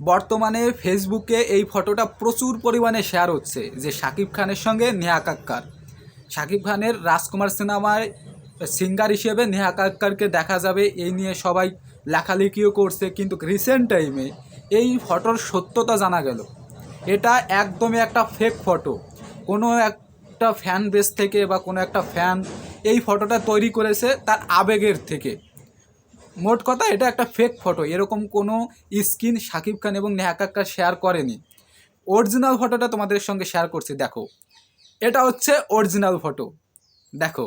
বর্তমানে ফেসবুকে এই ফটোটা প্রচুর পরিমাণে শেয়ার হচ্ছে, যে শাকিব খানের সঙ্গে নেহা কাক্কার। শাকিব খানের রাজকুমার সিনেমায় সিঙ্গার হিসেবে নেহা কাক্কারকে দেখা যাবে, এই নিয়ে সবাই লেখালেখিও করছে, কিন্তু রিসেন্ট টাইমে এই ফটোর সত্যতা জানা গেল। এটা একদমই একটা ফেক ফটো কোনো একটা ফ্যান বেস থেকে বা কোনো একটা ফ্যান এই ফটোটা তৈরি করেছে তার আবেগের থেকে। মোট কথা এটা একটা ফেক ফটো এরকম কোনো স্কিন শাকিব খান এবং নেহা কাক্কার শেয়ার করেনি। অরিজিনাল ফটোটা তোমাদের সঙ্গে শেয়ার করছি, দেখো। এটা হচ্ছে অরিজিনাল ফটো দেখো।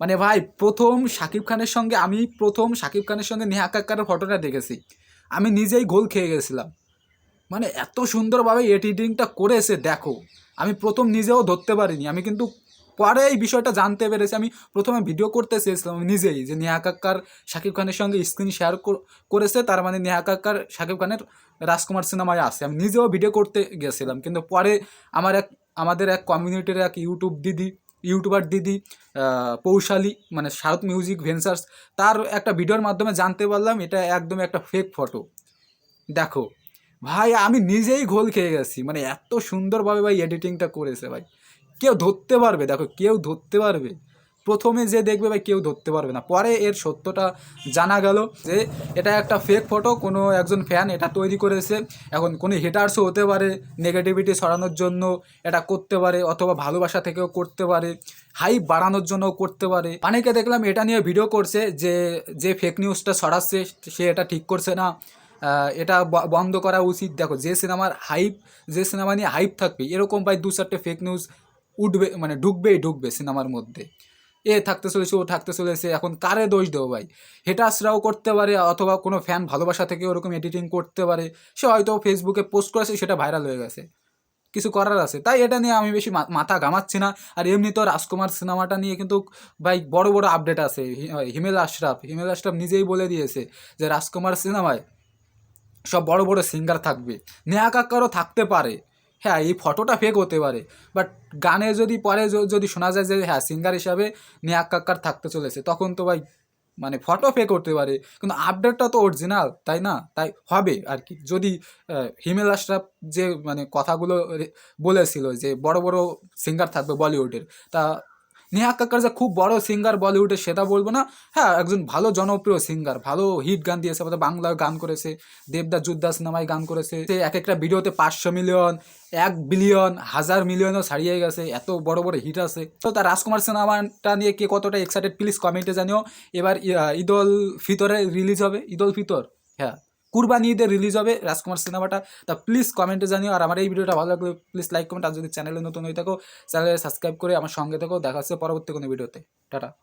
মানে ভাই, প্রথম শাকিব খানের সঙ্গে, আমি প্রথম শাকিব খানের সঙ্গে নেহা কাক্কার ফটোটা দেখেছি। আমি নিজেই গোল খেয়ে গেছিলাম। মানে এত সুন্দরভাবে এডিটিংটা করেছে, দেখো। আমি প্রথম নিজেও ধরতে পারিনি। আমি কিন্তু পরে এই বিষয়টা জানতে পেরেছি। আমি প্রথমে ভিডিও করতে চেয়েছিলাম নিজেই, যে নেহা কাক্কার, শাকিব খানের সঙ্গে স্ক্রিন শেয়ার করেছে, তার মানে নেহা কাক্কার, শাকিব খানের রাজকুমার সিনেমায় আছে আমি নিজেও ভিডিও করতে গেছিলাম, কিন্তু পরে আমার এক, আমাদের এক কমিউনিটির এক ইউটিউব দিদি ইউটিউবার দিদি পৌশালী মানে সাউথ মিউজিক ভেঞ্চার্স তার একটা ভিডিওর মাধ্যমে জানতে পারলাম, এটা একদম একটা ফেক ফটো দেখো, ভাই, আমি নিজেই ঘোল খেয়ে গেছি। মানে এত সুন্দরভাবে ভাই এডিটিংটা করেছে ভাই। কেউ ধরতে পারবে, দেখো কেউ ধরতে পারবে। প্রথমে যে দেখবে ভাই কেউ ধরতে পারবে না। পরে এর সত্যটা জানা গেল যে এটা একটা ফেক ফটো কোনো একজন ফ্যান এটা তৈরি করেছে। এখন কোনো হেটার্সও হতে পারে নেগেটিভিটি সরানোর জন্য এটা করতে পারে, অথবা ভালোবাসা থেকেও করতে পারে হাইপ বাড়ানোর জন্যও করতে পারে। অনেকে দেখলাম এটা নিয়ে ভিডিও করছে যে যে ফেক নিউজটা সরাচ্ছে সে এটা ঠিক করছে না। এটা বন্ধ করা উচিত। দেখো যে সিনেমার হাইপ যে সিনেমা নিয়ে হাইপ থাকবে, এরকম ভাই দু চারটে ফেক নিউজ উঠবে মানে ঢুকবেই ঢুকবে সিনেমার মধ্যে। এ থাকতে চলেছে, ও থাকতে চলেছে, এখন কারে দোষ দেবো ভাই? হেটার্সরাও করতে পারে, অথবা কোনো ফ্যান ভালোবাসা থেকে ওরকম এডিটিং করতে পারে। সে হয়তো ফেসবুকে পোস্ট করেছে, সেটা ভাইরাল হয়ে গেছে। কিছু করার আছে। তাই এটা নিয়ে আমি বেশি মাথা ঘামাচ্ছি না। আর এমনি তো রাজকুমার সিনেমাটা নিয়ে কিন্তু ভাই বড় বড় আপডেট আছে। হিমেল আশরাফ হিমেল আশরাফ নিজেই বলে দিয়েছে যে রাজকুমার সিনেমায় সব বড় বড় সিঙ্গার থাকবে। নেহা কাক্কারও থাকতে পারে। হ্যাঁ এই ফটোটা ফেক হতে পারে। বাট গানে যদি পরে যদি শোনা যায় যে হ্যাঁ সিঙ্গার হিসাবে নেয়া কাক্কার থাকতে চলেছে, তখন তো ভাই মানে ফটো ফেক করতে পারে। কিন্তু আপডেটটা তো অরিজিনাল তাই না? তাই হবে আর কি। যদি হিমেল আশরাফ যে মানে কথাগুলো বলেছিল যে বড় বড় সিঙ্গার থাকবে বলিউডের, তা নেহা কাক্কার যে খুব বড় সিঙ্গার বলিউডে সেটা বলব না। হ্যাঁ একজন ভালো জনপ্রিয় সিঙ্গার ভালো হিট গান দিয়েছে, আমাদের বাংলায় গান করেছে, দেবদা যুদ্ধা সিনেমায় গান করেছে। সে এক একটা ভিডিওতে পাঁচশো মিলিয়ন এক বিলিয়ন হাজার মিলিয়নও ছাড়িয়ে গেছে, এত বড় বড় হিট আছে। তো তার রাজকুমার সিনেমাটা নিয়ে কে কতটা এক্সাইটেড প্লিজ কমেন্টে জানিও। এবার ই- ঈদ উল ফিতরে রিলিজ হবে ঈদ উল ফিতর। হ্যাঁ। কুরবানি ঈদের রিলিজ হবে। রাজকুমার সিনেমাটা। তা প্লিজ কমেন্টে জানিও। আর আমার এই ভিডিওটা ভালো লাগলে প্লিজ লাইক কমেন্ট আর যদি চ্যানেলে নতুন হয়ে থাকো চ্যানেলে সাবস্ক্রাইব করে আমার সঙ্গে থাকো। দেখা হচ্ছে পরবর্তী কোনো ভিডিওতে। টাটা।